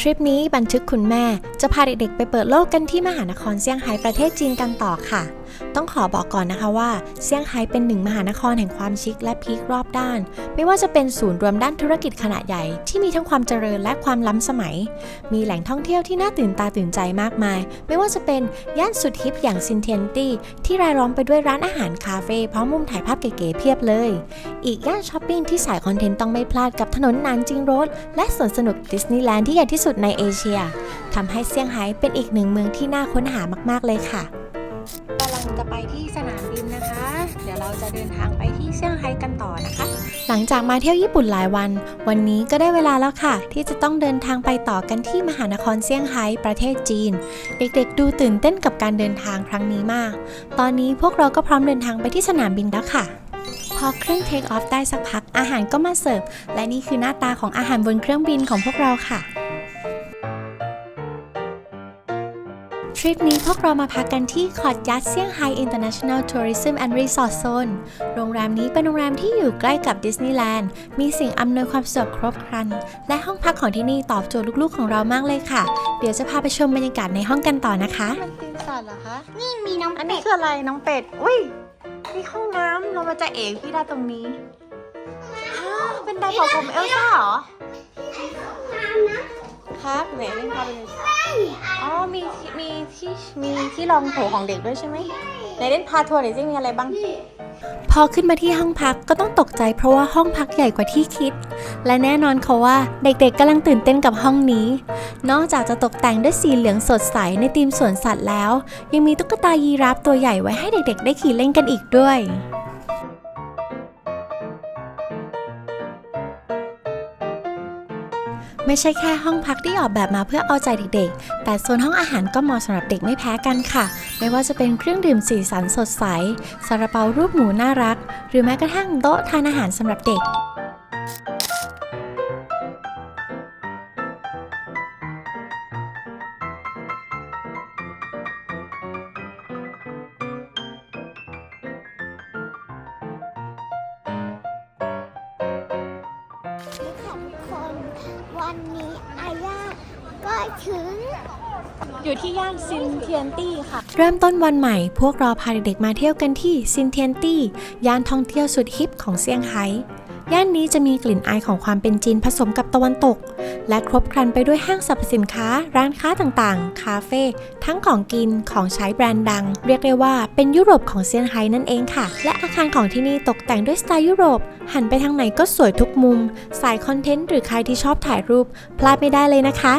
ทริปนี้บันทึกคุณแม่จะพาเด็กๆไปเปิดโลกกันที่มหานครเซี่ยงไฮ้ประเทศจีนกันต่อค่ะ ต้องขอบอกก่อนนะคะว่าเซี่ยงไฮ้เป็นหนึ่งมหานครแห่งความชิคและพีครอบด้าน ไม่ว่าจะเป็นศูนย์รวมด้านธุรกิจขนาดใหญ่ที่มีทั้งความเจริญและความล้ำสมัย มีแหล่งท่องเที่ยวที่น่าตื่นตาตื่นใจมากมาย ไม่ว่าจะเป็นย่านสุดฮิปอย่างซินเทียนตี้ที่รายล้อมไปด้วยร้านอาหารคาเฟ่พร้อมมุมถ่ายภาพเก๋ๆเพียบเลย อีกย่านช้อปปิ้งที่สายคอนเทนต์ต้องไม่พลาดกับถนนนานจิงโรดและสวนสนุกดิสนีย์แลนด์ที่ใหญ่ที่สุดในเอเชียทำให้เซี่ยงไฮ้เป็นอีกหนึ่งเมืองที่น่าค้นหามากๆเลยค่ะ จะไปที่สนามบินนะคะ เดี๋ยวเราจะเดินทางไปที่เซี่ยงไฮ้กันต่อนะคะ หลังจากมาเที่ยวญี่ปุ่นหลายวัน วันนี้ก็ได้เวลาแล้วค่ะ ที่จะต้องเดินทางไปต่อกันที่มหานครเซี่ยงไฮ้ประเทศจีน เด็กๆ ดูตื่นเต้นกับการเดินทางครั้งนี้มาก ตอนนี้พวกเราก็พร้อมเดินทางไปที่สนามบินแล้วค่ะพอเครื่องเทคออฟได้สักพักอาหารก็มาเสิร์ฟ และนี่คือหน้าตาของอาหารบนเครื่องบินของพวกเราค่ะ ทริปนี้พวกเรามาพักกันที่คอร์ดยัดเซี่ยงไฮ้ International Tourism and Resort Zone โรงแรมนี้เป็นโรงแรมที่อยู่ใกล้กับดิสนีย์แลนด์ มีสิ่งอำนวยความสะดวกครบครัน และห้องพักของที่นี่ตอบโจทย์ลูกๆของเรามากเลยค่ะ เดี๋ยวจะพาไปชมบรรยากาศในห้องกันต่อนะคะ มันเป็นสัตว์เหรอคะ นี่มีน้องอันเป็นี้ดคืออะไรน้องเป็ด อุ้ยนี่ห้องน้ำเรามาจะเอ๋พี่ได้ตรงนี้ฮะเป็นไดร์เป่าผมเอลซ่าเหรอ ครับไหนเล่นพาไปดูอ๋อมีที่มีที่มีที่รองโถของเด็กด้วยใช่ไหมไหนเล่นพาทัวร์หน่อยสิมีอะไรบ้าง พอขึ้นมาที่ห้องพักก็ต้องตกใจเพราะว่าห้องพักใหญ่กว่าที่คิด และแน่นอนเขาว่าเด็กๆกำลังตื่นเต้นกับห้องนี้ นอกจากจะตกแต่งด้วยสีเหลืองสดใสในธีมสวนสัตว์แล้ว ยังมีตุ๊กตายีราฟตัวใหญ่ไว้ให้เด็กๆ ได้ขี่เล่นกันอีกด้วย ไม่ใช่แค่ห้องพักที่ออกแบบมาเพื่อเอาใจเด็กๆ แต่โซนห้องอาหารก็เหมาะสำหรับเด็กไม่แพ้กันค่ะ ไม่ว่าจะเป็นเครื่องดื่มสีสันสดใสซาลาเปารูปหมูน่ารัก หรือแม้กระทั่งโต๊ะทานอาหารสำหรับเด็ก วันนี้อาย่าก็ถึง อยู่ที่ย่านซินเทียนตี้ค่ะ เริ่มต้นวันใหม่ พวกเราพาเด็กๆมาเที่ยวกันที่ซินเทียนตี้ย่านท่องเที่ยวสุดฮิปของเซี่ยงไฮ้ ย่านนี้จะมีกลิ่นอายของความเป็นจีนผสมกับตะวันตก และครบครันไปด้วยห้างสรรพสินค้า ร้านค้าต่างๆ คาเฟ่ทั้งของกินของใช้แบรนด์ดัง เรียกได้ว่าเป็นยุโรปของเซี่ยงไฮ้นั่นเองค่ะ และอาคารของที่นี่ตกแต่งด้วยสไตล์ยุโรป หันไปทางไหนก็สวยทุกมุม สายคอนเทนต์หรือใครที่ชอบถ่ายรูป พลาดไม่ได้เลยนะคะ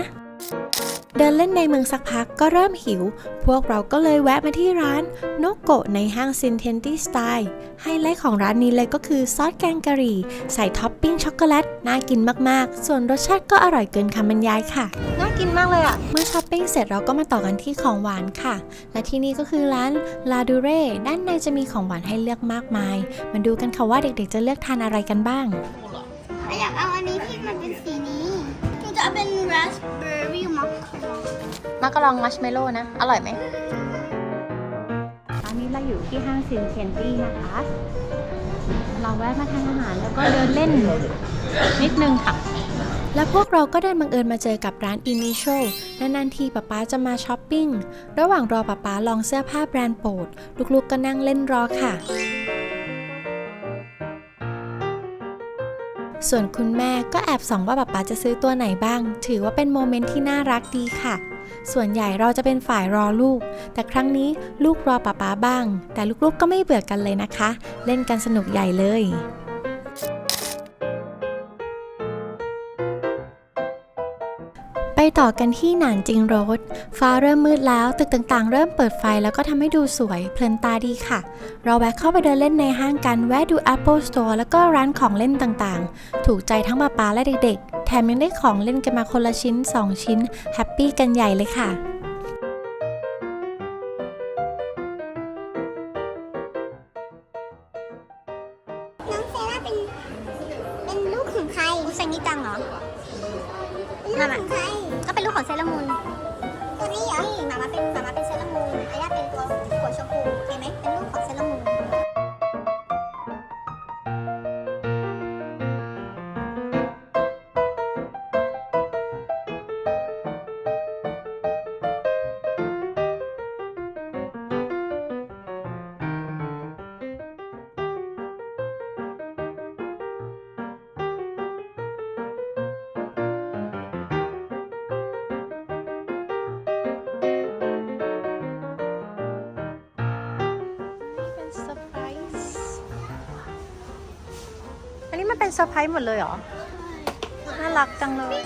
เดินเล่นในเมืองสักพักก็เริ่มหิว พวกเราก็เลยแวะมาที่ร้านโนโกะในห้างซินเทนตี้สไตล์ไฮไลท์ของร้านนี้เลยก็คือซอสแกงกะหรี่ ใส่ท็อปปิ้งช็อกโกแลต น่ากินมากๆ ส่วนรสชาติก็อร่อยเกินคำบรรยายค่ะ น่ากินมากเลยอะ่ะ เมื่อช้อปปิ้งเสร็จเราก็มาต่อกันที่ของหวานค่ะ และที่นี่ก็คือร้านลาดูเร่ด้านในจะมีของหวานให้เลือกมากมาย มาดูกันค่ะว่าเด็กๆ จะเลือกทานอะไรกันบ้างอยากเอาอันนี้ที่มันเป็นสีนี้หนู มากระลองมัชเมลโล่นะ อร่อยไหมอันนี้เราอยู่ที่ห้างซินเทนตี้นะคะ เราแวะมาทานอาหารแล้วก็เดินเล่นนิดนึงค่ะ และพวกเราก็เดินบังเอิญมาเจอกับร้าน Initial นานๆทีป๊าป๊าจะมาช้อปปิ้ง ระหว่างรอป๊าป๊าลองเสื้อผ้าแบรนด์โปรด ลูกๆก็นั่งเล่นรอค่ะ ส่วนคุณแม่ก็แอบส่องว่าป๊าป๊าจะซื้อตัวไหนบ้าง ถือว่าเป็นโมเมนต์ที่น่ารักดีค่ะ ส่วนใหญ่เราจะเป็นฝ่ายรอลูก แต่ครั้งนี้ลูกรอป๊าป๊าบ้าง แต่ลูกๆก็ไม่เบื่อกันเลยนะคะ เล่นกันสนุกใหญ่เลย ไปต่อกันที่หนานจิงโรดฟ้าเริ่มมืดแล้ว ตึกต่างๆ เริ่มเปิดไฟแล้วก็ทำให้ดูสวย เพลินตาดีค่ะ เราแวะเข้าไปเดินเล่นในห้างกัน แวะดู Apple Store แล้วก็ร้านของเล่นต่างๆ ถูกใจทั้งป้าป้าและเด็กๆ แถมยังได้ของเล่นกันมาคนละชิ้น 2 ชิ้น แฮปปี้กันใหญ่เลยค่ะ นี้เหรอนี่หมามาเป็นหมามาเป็นเซรามูนอาย่าเป็นตัว มันเป็นเซอร์ไพรส์หมดเลยเหรอ น่ารักจังเลย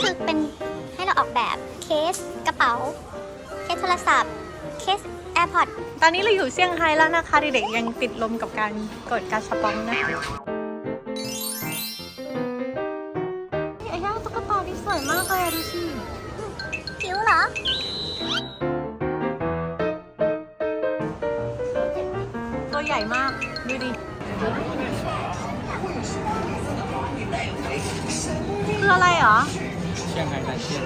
คือเป็นให้เราออกแบบเคสกระเป๋า เคสโทรศัพท์ เคส AirPods ตอนนี้เราอยู่เซี่ยงไฮ้แล้วนะคะ เด็กๆยังติดลมกับการกดการสปองนะคะ ใหญ่มาก ดูดิ คืออะไรเหรอ เชียงไฮ้ลาเชียน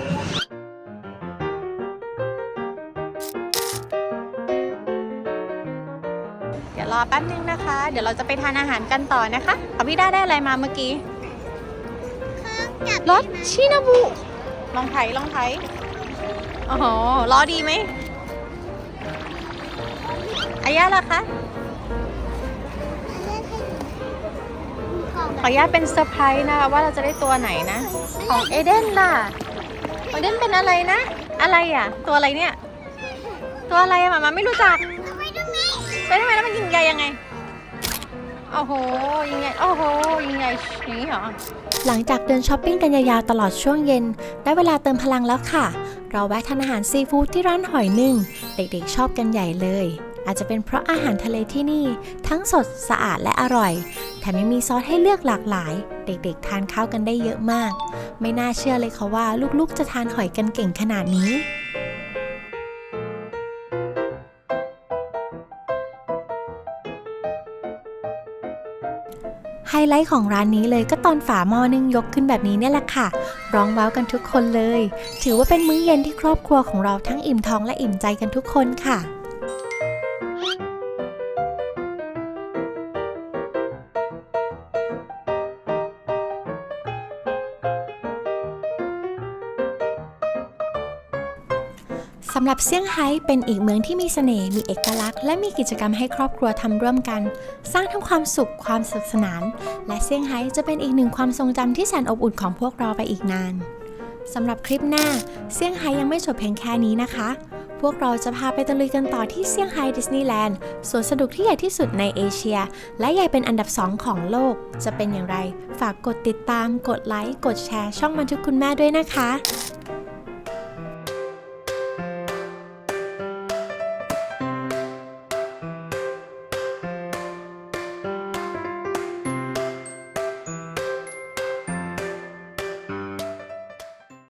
เดี๋ยวรอแป๊บนึงนะคะ เดี๋ยวเราจะไปทานอาหารกันต่อนะคะเอาพี่ด้าได้อะไรมาเมื่อกี้รสชินาบุ ลองไถลองไถโอ้โหล้อดีไหมอายะล่ะคะ ขออนุญาตเป็นเซอร์ไพรส์นะคะว่าเราจะได้ตัวไหนนะ ของเอเดนล่ะเอเดนเป็นอะไรนะ อะไรอะ ตัวอะไรเนี่ย ตัวอะไรอะหมามาไม่รู้จักไปทำไมแล้วมันยิงใหญ่ยังไงโอ้โหยิงใหญ่โอ้โหยิงใหญ่อย่างนี้เหรอหลังจากเดินช้อปปิ้งกันยาวๆตลอดช่วงเย็น ได้เวลาเติมพลังแล้วค่ะ เราแวะทานอาหารซีฟู้ดที่ร้านหอยนึ่ง เด็กๆชอบกันใหญ่เลย อาจจะเป็นเพราะอาหารทะเลที่นี่ ทั้งสดสะอาดและอร่อย แถมยังมีซอสให้เลือกหลากหลาย เด็กๆ ทานข้าวกันได้เยอะมาก ไม่น่าเชื่อเลยค่ะว่าลูกๆ จะทานหอยกันเก่งขนาดนี้ไฮไลท์ของร้านนี้เลยก็ตอนฝาหม้อนึ่งยกขึ้นแบบนี้เนี่ยแหละค่ะ ร้องว้าวกันทุกคนเลย ถือว่าเป็นมื้อเย็นที่ครอบครัวของเราทั้งอิ่มท้องและอิ่มใจกันทุกคนค่ะ สำหรับเซี่ยงไฮ้เป็นอีกเมืองที่มีเสน่ห์มีเอกลักษณ์และมีกิจกรรมให้ครอบครัวทำร่วมกัน สร้างทั้งความสุขความสนุกสนาน และเซี่ยงไฮ้จะเป็นอีกหนึ่งความทรงจำที่แสนอบอุ่นของพวกเราไปอีกนานสำหรับคลิปหน้าเซี่ยงไฮ้ยังไม่จบเพียงแค่นี้นะคะ พวกเราจะพาไปตะลุยกันต่อที่เซี่ยงไฮ้ดิสนีย์แลนด์สวนสนุกที่ใหญ่ที่สุดในเอเชีย และใหญ่เป็นอันดับ2ของโลก จะเป็นอย่างไร ฝากกดติดตาม กดไลค์กดแชร์ช่องบันทึกคุณแม่ด้วยนะคะ